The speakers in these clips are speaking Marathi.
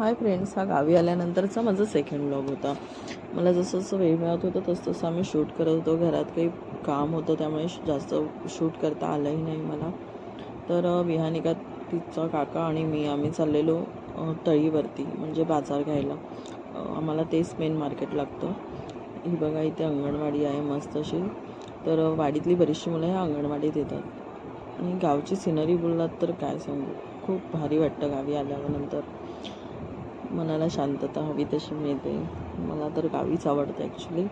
हाय फ्रेंड्स हा गावी आल्यानंतरचा माझा सेकंड ब्लॉग होता. मला जसं जसं वेळ मिळत होतं तसं तसं आम्ही शूट करत होतो. घरात काही काम होतं त्यामुळे श- जास्त शूट करता आलंही नाही मला. तर अ, विहानिका तिचा काका आणि मी आम्ही चाललेलो तळीवरती म्हणजे बाजार घ्यायला. आम्हाला तेच मेन मार्केट लागतं. ही बघा इथे अंगणवाडी आहे मस्त अशी. तर वाडीतली बरीचशी मुलं ह्या अंगणवाडीत येतात. आणि गावची सिनरी बोललात तर काय सांगू? खूप भारी वाटतं गावी आल्यानंतर. मनाला शांतता हवी तशी मिळते. मला तर गावीच आवडतं ॲक्च्युली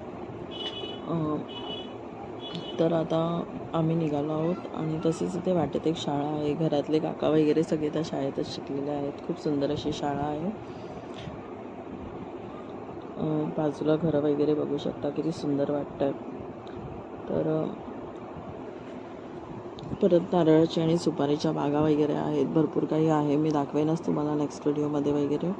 तर आता आम्ही निघालो आहोत आणि तसेच इथे वाटेत एक शाळा आहे. घरातले काका वगैरे सगळे त्या शाळेतच शिकलेले आहेत. खूप सुंदर अशी शाळा आहे. बाजूला घरं वगैरे बघू शकता. किती सुंदर वाटतं तर परत नारळाची आणि सुपारीच्या बागा वगैरे आहेत. भरपूर काही आहे. मी दाखवेनच तुम्हाला नेक्स्ट व्हिडिओमध्ये वगैरे.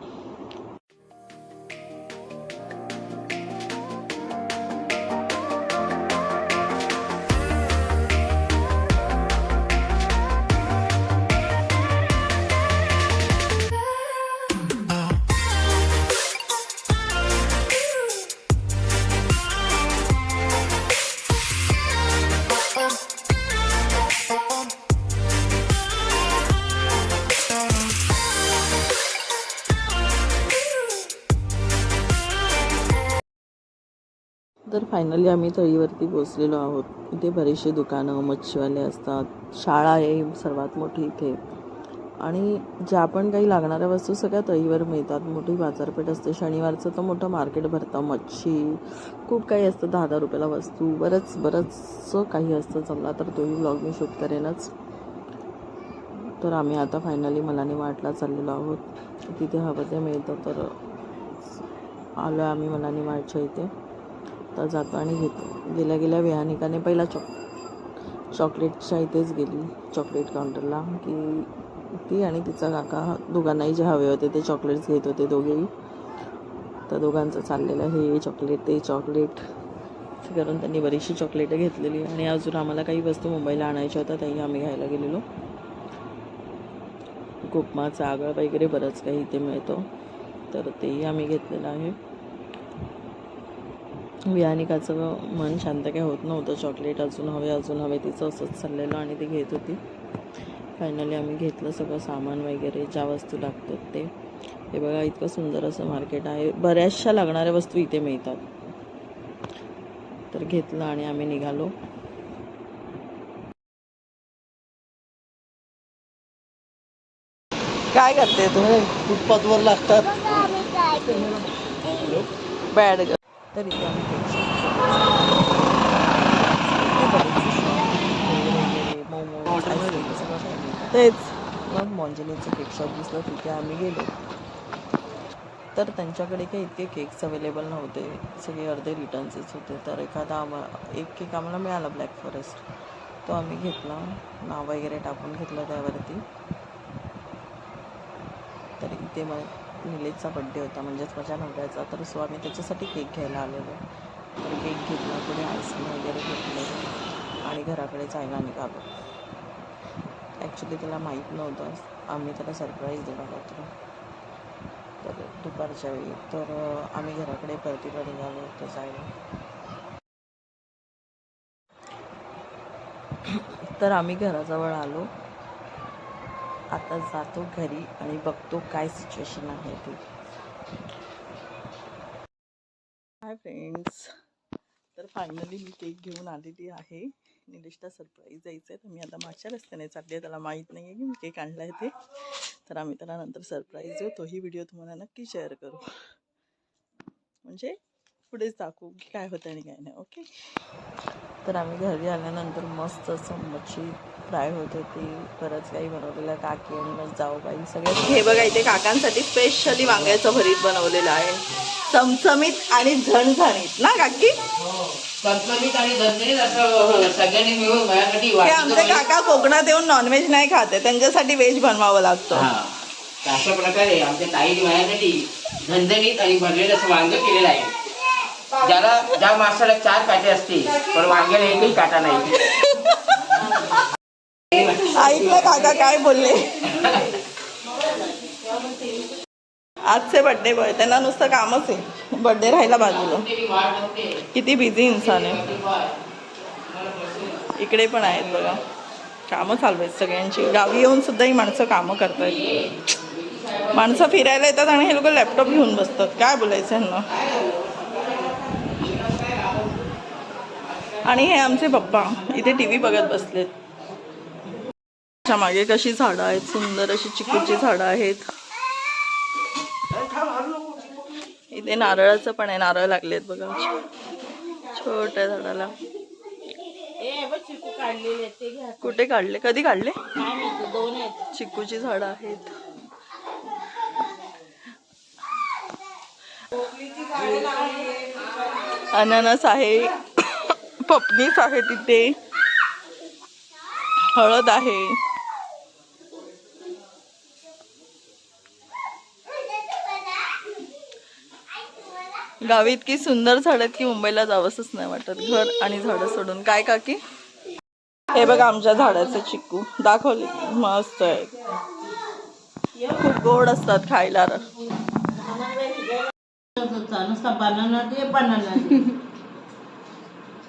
फायनली आम्ही तळीवरती पोचलेलो आहोत. इथे बरीचशी दुकानं मच्छीवाले असतात. शाळा आहे सर्वात मोठी इथे. आणि ज्या पण काही लागणाऱ्या वस्तू सगळ्या तळीवर मिळतात. मोठी बाजारपेठ असते. शनिवारचं तर मोठं मार्केट भरतं. मच्छी खूप काही असतं. दहा दहा रुपयाला वस्तू. बरंच बरंचसं काही असतं. चालला तर तोही ब्लॉग मी शूट करेनच. तर आम्ही आता फायनली मलाने वाटला चाललेलो आहोत. तिथे हवं ते मिळतं. तर आलो आहे आम्ही मलाने वाटच्या इथे. तर जातो आणि घेतो. गेल्या गेल्या विहानिकाने पहिला चॉक चॉकलेटच्या इथेच गेली. चॉकलेट काउंटरला की ती आणि तिचा काका दोघांनाही जे हवे होते ते चॉकलेट्स घेत होते दोघेही. तर दोघांचं चाललेलं हे चॉकलेट ते चॉकलेट. करून त्यांनी बरीचशी चॉकलेटं घेतलेली आणि अजून आम्हाला काही वस्तू मुंबईला आणायच्या होत्या त्याही आम्ही घ्यायला गेलेलो. उपमाचं आगळ वगैरे बरंच काही इथे मिळतो. तर तेही आम्ही घेतलेलं आहे. विहानिकाचं मन शांत काय होत नव्हतं. चॉकलेट अजून हवे अजून हवे तिचं असंच चाललेलं आणि ती घेत होती. फायनली आम्ही घेतलं सगळं सामान वगैरे ज्या वस्तू लागतात ते. हे बघा इतकं सुंदर असं मार्केट आहे. बऱ्याचशा लागणाऱ्या वस्तू इथे मिळतात. तर घेतलं आणि आम्ही निघालो. काय करते तू फुटपाथवर लागतात. बॅड तर इथे आम्ही केक शॉप वगैरे, मोमोज, आईस्क्रीम सगळं तेच. मग मॉन्जिनीचं केक शॉप दिसलं तिथे आम्ही गेलो. तर त्यांच्याकडे काही इतके केक्स अवेलेबल नव्हते. सगळे अर्धे रिटर्न्सच होते. तर एखादा आम्हा एक केक आम्हाला मिळाला ब्लॅक फॉरेस्ट तो आम्ही घेतला. नाव वगैरे टाकून घेतलं त्यावरती. तर इथे मग निलेशचा बड्डे होता म्हणजेच माझ्या नवऱ्याचा. तर सो आम्ही त्याच्यासाठी केक घ्यायला आलेलो. तर केक घेतला पुढे आईस्क्रीम वगैरे घेतलं. आणि घराकडे जायला निघालो. ॲक्च्युली त्याला माहीत नव्हतं. आम्ही त्याला सरप्राईज देणार होतो. तर दुपारच्या वेळी. तर आम्ही घराकडे परतीला निघालो होतो जायला. तर आम्ही घराजवळ आलो. आता जातो घरी आणि बघतो काय सिच्युएशन आहे ती. हाय फ्रेंड्स तर फायनली मी केक घेऊन आलेली आहे. निलेशला सरप्राईज द्यायचं आहे तर मी आता मागच्या रस्त्याने चालली आहे. त्याला माहीत नाही आहे की मी केक आणला आहे ते. तर आम्ही त्याला नंतर सरप्राईज देऊ. तोही व्हिडिओ तुम्हाला नक्की शेअर करू. म्हणजे पुढेच दाखवू की काय होतं आणि काय नाही ओके तर आम्ही घरी आल्यानंतर मस्त असं मच्छी फ्राय होत होती. बरंच काही बनवलेलं काकी आणि मग जाऊबाई सगळ्या हे बघा इथे काकांसाठी स्पेशली वांग्याचं भरीत बनवलेलं आहे. चमचमीत आणि झणझणीत. ना काकी? चमचमीत आणि झणझणीत असं सगळ्यांनी मिळून माझ्यासाठी हे आमचे काका कोकणात येऊन नॉनव्हेज नाही खाते. त्यांच्यासाठी व्हेज बनवावं लागतं. हा. अशा प्रकारे आमच्या ताई माझ्यासाठी झणझणीत आणि भरलेलं असं वांग केलेलं आहे. ज्याला ज्या माणसाला चार काटे असतील पण वांग्याला एकही काटा नाही. ऐकलं काका काय बोलले? आजचे बड्डे बॉय त्यांना नुसतं कामच आहे. बड्डे राहायला बाजूला. किती बिझी इन्सान आहे. इकडे पण आहेत बघा. कामं चालू आहेत सगळ्यांची. गावी येऊन सुद्धा ही माणसं कामं करतात माणसं फिरायला येतात आणि हे लोक लॅपटॉप घेऊन बसतात. काय बोलायचं ह्यांना आणि हे आमचे पप्पा. इथे टी व्ही बघत बसलेत. च्या मागे कशी झाडं आहेत सुंदर अशी चिकूची झाडं आहेत. इथे नारळाचं पण आहे नारळ लागलेत बघा. छोट्या झाडाला. कुठे काढले? कधी काढले? चिकूची झाडं आहेत. अननस आहे. पपनीस आहे तिथे. हळद आहे. गावी इतकी सुंदर झाड आहेत की मुंबईला जावंसच नाही वाटत. घर आणि झाडं सोडून. काय काकी? हे बघा आमच्या झाडाचे चिक्कू दाखवले. मस्त आहे. खूप गोड असतात खायला.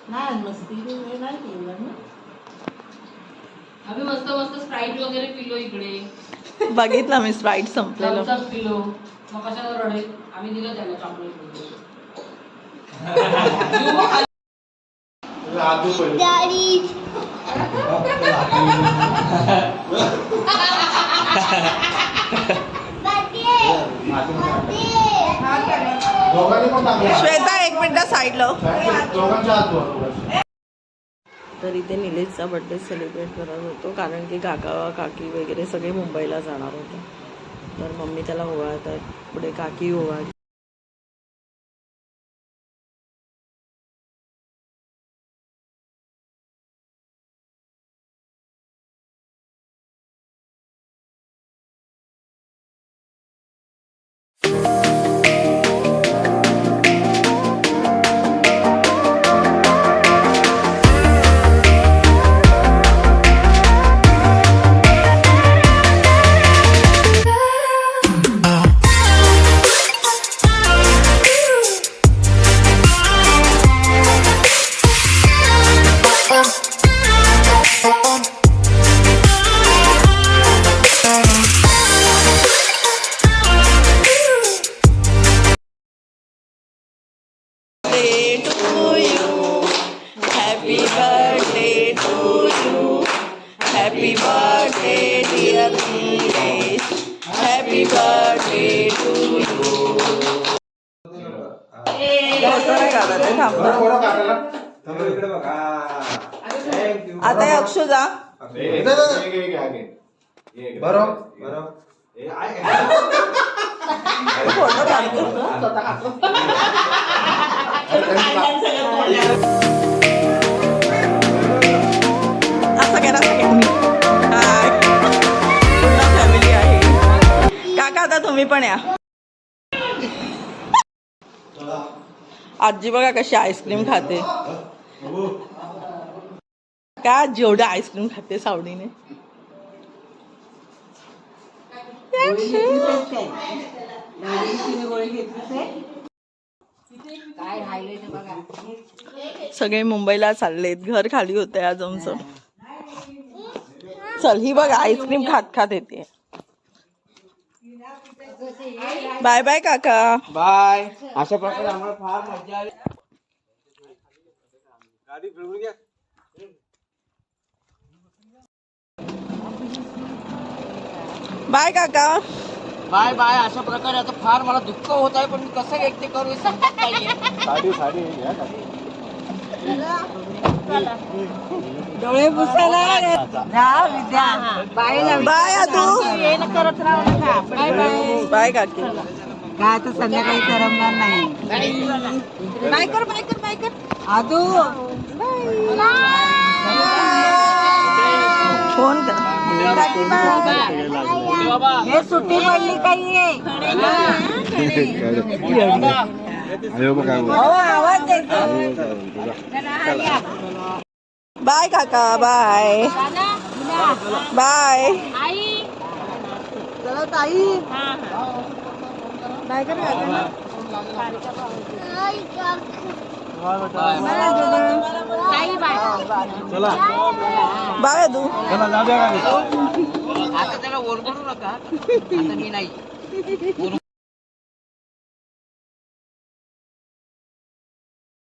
नाही मस्ती नाही केलं ना. आम्ही मस्त मस्त स्प्राईट वगैरे पिलो इकडे. बघितलं मी स्प्राईट संपलेलं. पिलो. मग कशाला रडेल आम्ही दिलं त्याला चॉकलेट वगैरे. दोघांनी पण टाकलं. श्वेता मिनिट साईडला. तर इथे निलेशचा बड्डे सेलिब्रेट करत होतो कारण की काका काकी वगैरे सगळे मुंबईला जाणार होते. तर मम्मी त्याला ओवाळत आहेत पुढे काकी ओवाळ Happy birthday, dear Nilesh. Happy birthday to you. आता हे अक्षुजा दे, पाण्या. आजी बघा कशी आईस्क्रीम खाते. का जेवढं आईस्क्रीम खाते सावडीने सगळे मुंबईला चाललेत. घर खाली होते आज आमचं. चल ही बघ आईस्क्रीम खात खात येते. बाय बाय काका. बाय. अशा प्रकारे आम्हाला फार मजा आली. बाय काका. Bye bye. अशा प्रकारे आता फार मला दुःख होत आहे पण मी कसं व्यक्त करू? हे साडी साडी घ्या साडी. डोळे पुसायला जा विद्या. बायला बाय आदू येणं करत राहू नका. Bye bye. बाय काकी. काय तर संध्याकाळी करमणार नाही. बाय कर बाय कर बाय कर. आदू फ़ोन कर. हे सुट्टी पडली काही. बाय काका बाय. बाय. चला ताई बाय. बाय तू आता त्याला ओरबडू नका. मी नाही.